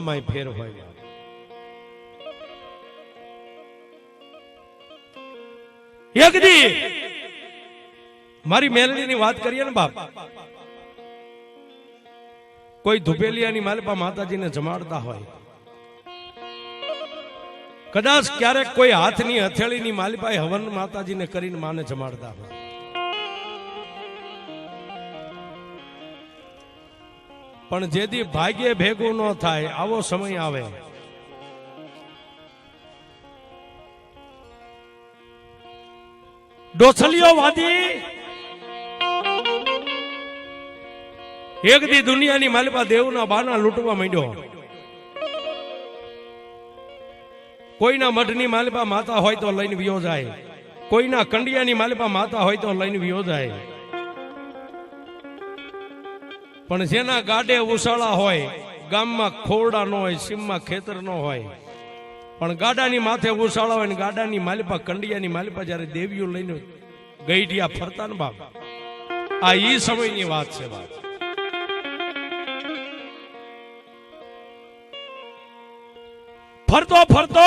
આમાંય ફેર હોય એક દી મારી વાત કરીએ ને બાપ. કોઈ ધુપેલિયાની માલિપા માતાજીને જમાડતા હોય. કદાચ ક્યારેક કોઈ હાથની, હથેળીની માલિપાએ હવન માતાજીને કરીને માને જમાડતા હોય. પણ જેથી ભાગ્યે ભેગું ન થાય, આવો સમય આવે. ડોસલીઓ વાદી, એક દી દુનિયાની માલિપા દેવના બાના લૂંટવા માંડ્યો. કોઈના મઢની માલિપા માતા હોય તો લઈને વિયો જાય. કોઈના કંડિયાની માલિપા માતા હોય તો લઈને વિયો જાય. પણ જેના ગાડે ઉસાળા હોય, ગામમાં ખોરડા ન હોય, સીમમાં ખેતર ન હોય, પણ ગાડાની માથે ઉસાળા હોય ને ગાડાની માલિપા, કંડિયાની માલિપા જ્યારે દેવીઓ લઈને ગઈઢિયા ફરતા ને બાપ, આ ઈ સમયની વાત છે બાપ. ફરતો ફરતો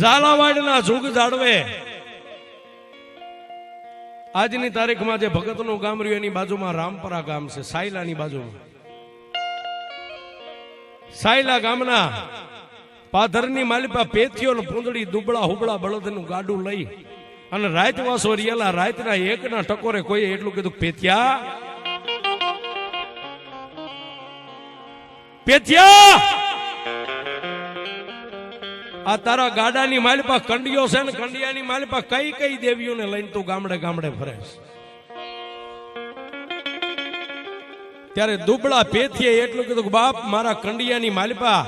ઝાલાવાડના જુગ જાડવે આજની તારીખમાં જે ભગતનું ગામ રહ્યું, એની બાજુમાં રામપરા ગામ છે, સાયલાની બાજુમાં. સાયલા ગામના પાધરની માલિપા પેથીઓ પૂંદડી, દુબળા, હુબળા બળદનું ગાડું લઈ અને રાતવાસો રિયેલા, રાતના એકના ટકોરે કોઈએ એટલું કીધું, પેથિયા પેથિયા! આ તારા ગાડાની માલિપા કંડિયો છે ને કંડિયાની માલિપા કઈ કઈ દેવીઓને લઈને તું ગામડે ગામડે ફરેશ ત્યારે દુબળા પેથીએ એટલું કીધું બાપ, મારા કંડિયાની માલિપા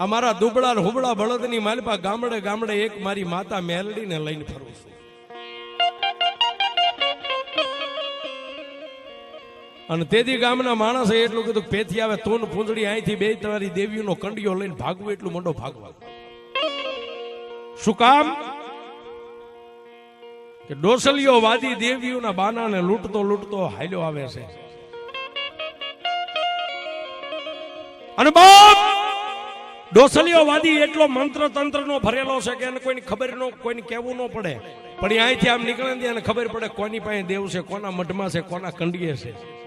આ મારા દુબળા હુબળા બળદની માલિપા ગામડે ગામડે એક મારી માતા મેલડીને લઈને ફરું છું. અને તેથી ગામના માણસે એટલું કીધું, પેથી આવે તું ને પૂંજડી અહીંથી બે તમારી દેવીઓનો કંડિયો લઈને ભાગવું, એટલું મોટો ભાગવા. શું કામ? કે ડોસલીઓ વાદી દેવીઓના બાનાને લૂંટતો લૂંટતો હાલ્યો આવે છે. અને બાપ, ડોસલીઓ વાદી એટલો મંત્ર તંત્ર નો ભરેલો છે કે એને કોઈની ખબર નો, કોઈને કહેવું ન પડે. પણ અહીંથી આમ નીકળે ને ખબર પડે કોની પાસે દેવ છે, કોના મઢમાં છે, કોના કંડીએ છે.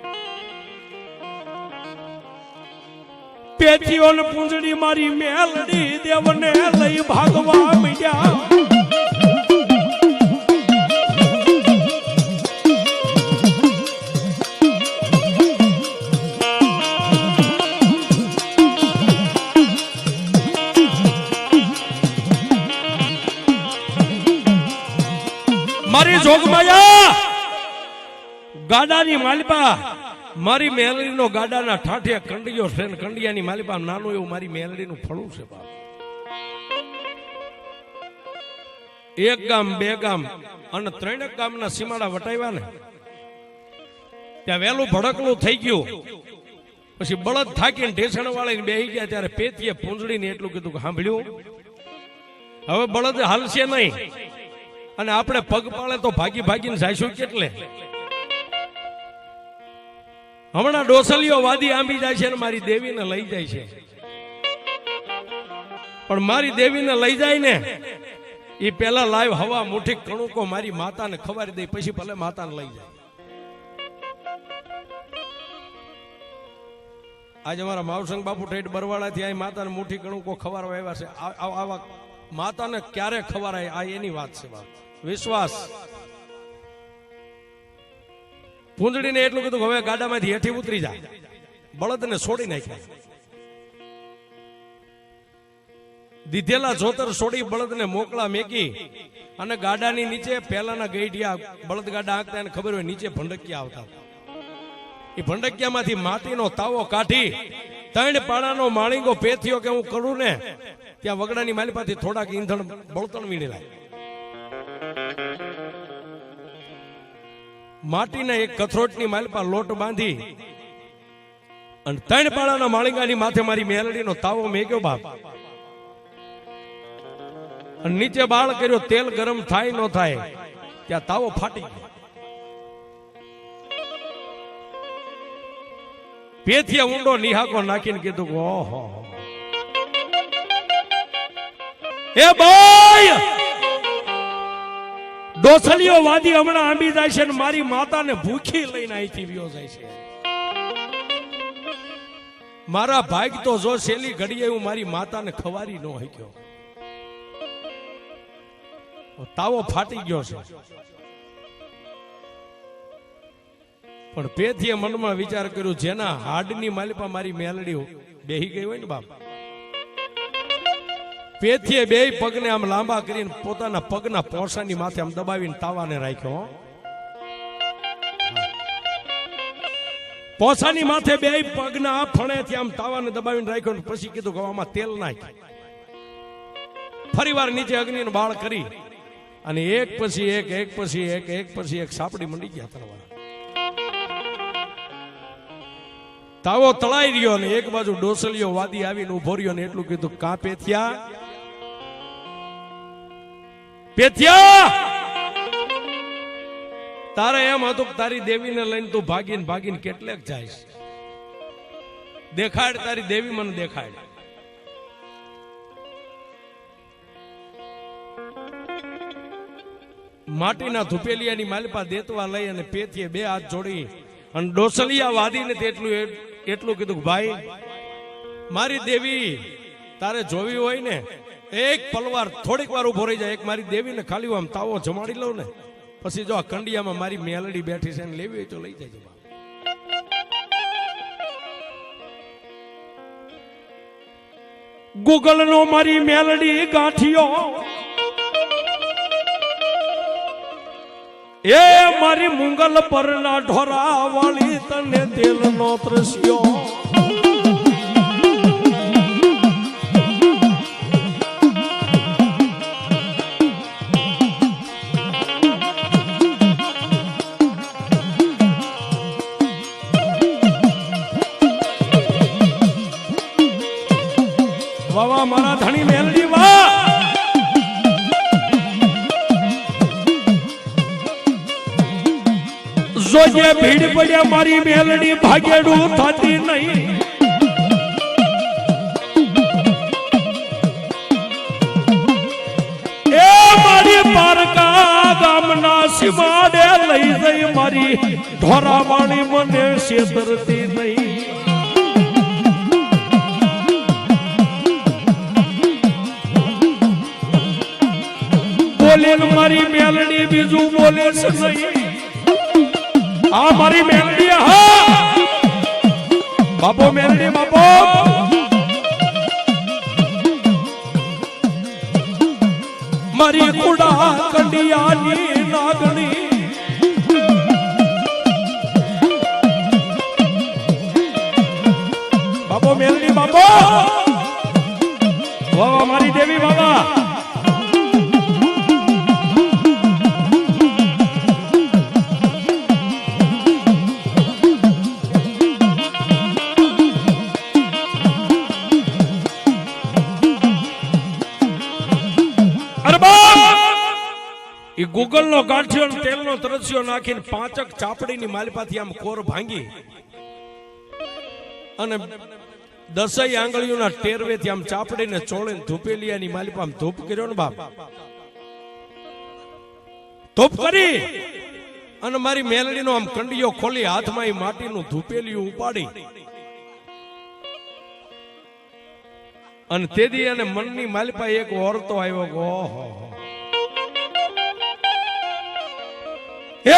પેચીઓ ને પૂંજડી મારી મેલડી દેવને લઈ ભાગવા મીડ્યા. મારી મેલડીનો ગાડાના ઠાઠે કંડિયો છે ને કંડિયાની માલિપા નાનું એવું મારી મેલડીનું ફળું છે બાપ. એક ગામ, બે ગામ અને ત્રણેક ગામના સીમાડા વટાવ્યા ને, ત્યાં વહેલું ભડકલું થઈ ગયું. પછી બળદ થાકીને ઢેસણ વાળીને બેહી ગયા ત્યારે પેતીએ પૂંજડીને એટલું કીધું કે સાંભળ્યું હવે બળદ હાલશે નહીં. અને આપણે પગ પાળે તો ભાગી ભાગીને જઈશું કેટલે? હમણાં ડોસલીઓ વાદી આંબી જાય છે ને મારી દેવીને લઈ જાય છે. પણ મારી દેવીને લઈ જાય ને એ પેલા લાઈવ હવા મુઠી કણુકો મારી માતાને ખવારી દે, પછી ભલે માતાને લઈ જાય. આજે અમારા માવસંગ બાપુ ઠેઠ બરવાડાથી આ માતાને મુઠી કણુકો ખવારવા આવ્યા છે. આવા માતાને ક્યારે ખવારાય, આ એની વાત છે વિશ્વાસ. પૂંજડીને એટલું કીધું હવે ગાડામાંથી હેઠી ઉતરી જા. બળદને છોડી નાખ્યા. દીધેલા જોતર છોડી બળદને મોકળા મેકી અને ગાડાની નીચે પહેલાના ગઈઢિયા બળદ ગાડા આંકતા એને ખબર હોય નીચે ભંડકિયા આવતા. એ ભંડકિયામાંથી માટીનો તાવો કાઢી ત્રણ પાણાનો માળીંગો પેથિયો કે હું કરું ને, ત્યાં વગડાની માલિપાથી થોડાક ઈંધણ બળતણ વીણેલા માટીના એક કથરોટની પર લોટ બાંધી અને ત્રણ પાળાના માળીંગાની માથે મારી મેલડીનો તાવો મેગ્યો બાપ. અને નીચે બાળ કર્યો, તેલ ગરમ થાય ન થાય, ત્યાં તાવો ફાટી ગયો. પેથીએ ઊંડો નિહાકો નાખીને કીધું ઓહો. એ ભાઈ! ડોસલીઓ વાદી હમણાં આંબી જાય છે ને મારી માતાને ભૂખી લઈને અહીંથી વ્યો જાય છે. મારા ભાગ તો જો શેલી ઘડીએ હું મારી માતાને ખવારી ન હક્યો તાવો ફાટી ગયો છે. પણ પેથીએ મનમાં વિચાર કર્યો જેના હાડની માલિપા મારી મેલડી બેહી ગઈ હોય ને બાપ પેથીએ બે પગને આમ લાંબા કરીને પોતાના પગના પોસાની માથે આમ દબાવીને તાવાને રાખ્યો પોસાની માથે બે પગના ફણેથી આમ તાવાને દબાવીને રાખ્યો પછી કીધું કે તેલ નાખ. ફરી વાર નીચે અગ્નિનો બાળ કરી અને એક પછી એક એક પછી એક એક પછી એક સાપડી મંડી ગયા તરવા તાવો તળાઈ રહ્યો ને એક બાજુ ડોસલિયો વાદી આવીને ઊભો રહ્યો ને એટલું કીધું કાપે પેથિયા પેથિયા! તારે એમ હતું કે તારી દેવીને લઈને તું ભાગીને ભાગીને કેટલેક જાય દેખાડ, તારી દેવી મને દેખાડ. માટીના ધુપેલિયાની માલપા દેતવા લઈ અને પેથીએ બે હાથ જોડી અને ડોસલિયા વાદીને તેટલું એ- એટલું કીધું ભાઈ, મારી દેવી તારે જોવી હોય ને એક પલવાર થોડીક વાર ઊભો રહી જાય. એક મારી દેવીને ખાલી આમ તાવો જમાડી લઉં ને, પછી જો આ કંડિયામાં મારી મેલડી બેઠી છે લેવી હોય તો લઈ જાય ગૂગલ નો મારી મેલડી ગાંઠિયો. એ મારી મુંગલ પરના ઢોરા વાળી તને તેલ નો ત્રસ્યો. વાહ વાહ, મારા ધણી મેલડી, વાહ! જોજે ભીડ પડ્યા મારી મેલડી, ભાગેડું થતી નહીં. એ મારી પારકા ગામના સીમાડે લઈ જઈ મારી ઢોરાવાણી મને છેતરતી નહીં. બોલે મારી મેલડી, બીજું બોલે છે નહીં. આ મારી મેલડી, હા. બાપો, મેલડી, બાપો. મારી કુડા કંડિયાની નાગણી. બાપો, મેલડી, બાપો. વાહ મારી દેવી બાબા બાપ નો ગાંઠિયો ને તેલનો તરસ્યો નાખીને પાંચક ચાપડીની માલપાથી આમ કોર ભાંગી અને દસય આંગળીઓના ટેરવેથી આમ ચાપડીને ચોળે ધૂપેલિયાની માલિપા આમ ધૂપ કર્યો ને બાપ. ધૂપ કરી અને મારી મેલડીનો આમ કંડિયો ખોલી હાથમાં એ માટીનું ધૂપેલિયું ઉપાડી. અને તેદી અને મનની માલિપા એક ઓરતો આવ્યો ઓહો હે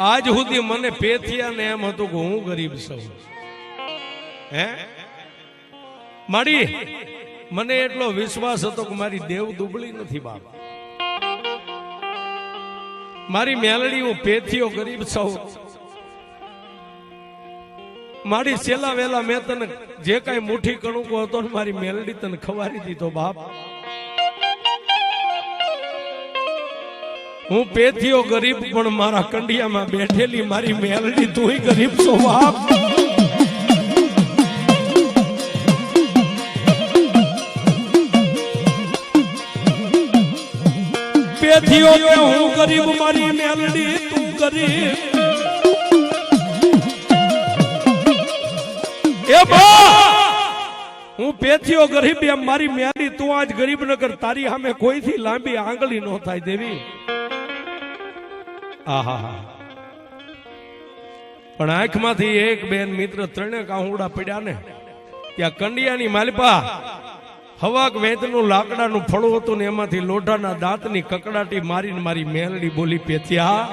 આજ સુધી મને પેથિયા ને એમ હતું કે હું ગરીબ છું. હે? માડી, મને એટલો વિશ્વાસ હતો કે મારી દેવ દુબળી નથી, બાપ. મારી મેલડી હું પેથીઓ ગરીબ છું. મારી સેલા વેલા મેં તને જે કાંઈ મુઠ્ઠી કણુકો હતો ને મારી મેલડી તને ખવારી દીધો બાપ. હું પેથીઓ ગરીબ, પણ મારા કંડિયામાં બેઠેલી મારી મેલડી તુંય ગરીબ છો બાપ. પેથીઓ હું ગરીબ, મારી મેલડી તું ગરીબ. હું પેથીઓ ગરીબ એમ મારી મેલી તું આજ ગરીબ તારી સામે કોઈથી લાંબી આંગળી ન થાય દેવી. આહા પણ આંખમાંથી એક બેન મિત્ર ત્રણે કાહુડા પડ્યા ને, ત્યાં કંડિયાની માલપા હવાક વેતનું લાકડાનું ફળું હતું ને એમાંથી લોઢાના દાંતની કકડાટી મારીને મારી મેલડી બોલી, પેથિયા.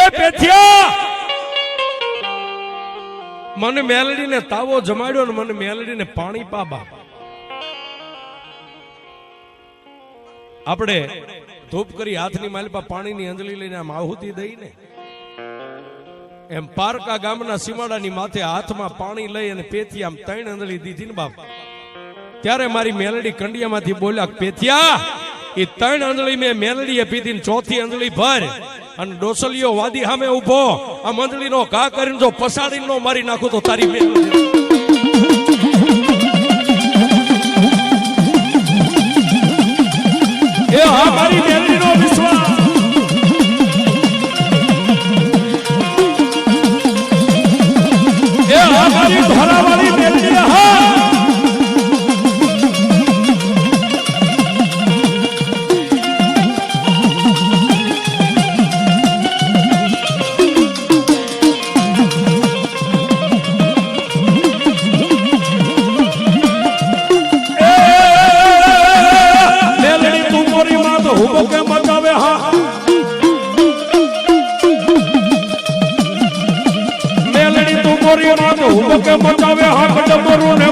એ પેથિયા મને મેલડીને તાવો જમાડ્યો ને મને મેલડીને પાણી પાબા આપણે ધૂપ કરી હાથની માલિપા પાણીની અંજલી લઈને આમ આહુતિ દઈ ને. એમ પારકા ગામના સીમાડાની માથે હાથમાં પાણી લઈ અને પેથી આમ ત્રણ અંજલી દીધી ને બાપ. ત્યારે મારી મેલડી કંડિયામાંથી બોલ્યા પેથિયા એ ત્રણ અંજળી મેં મેલડીએ પીધી ને ચોથી અંજળી ભર અને ડોસલીઓ વાદી સામે ઊભો. આ મંડળીનો ઘા કરીને જો પસાડી નો મારી નાખું તો તારી મેલડી એ હા કે મચાવે હા કડમરું ને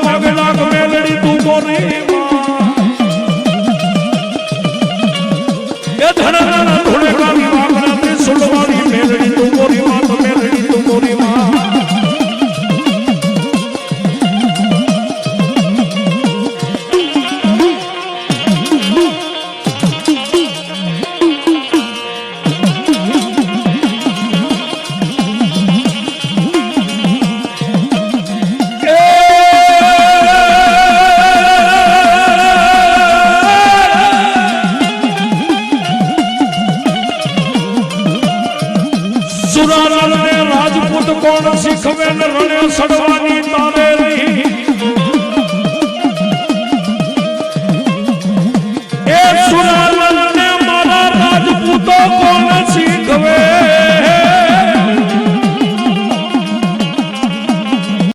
સવેલ રણ્યો સડવાની તારા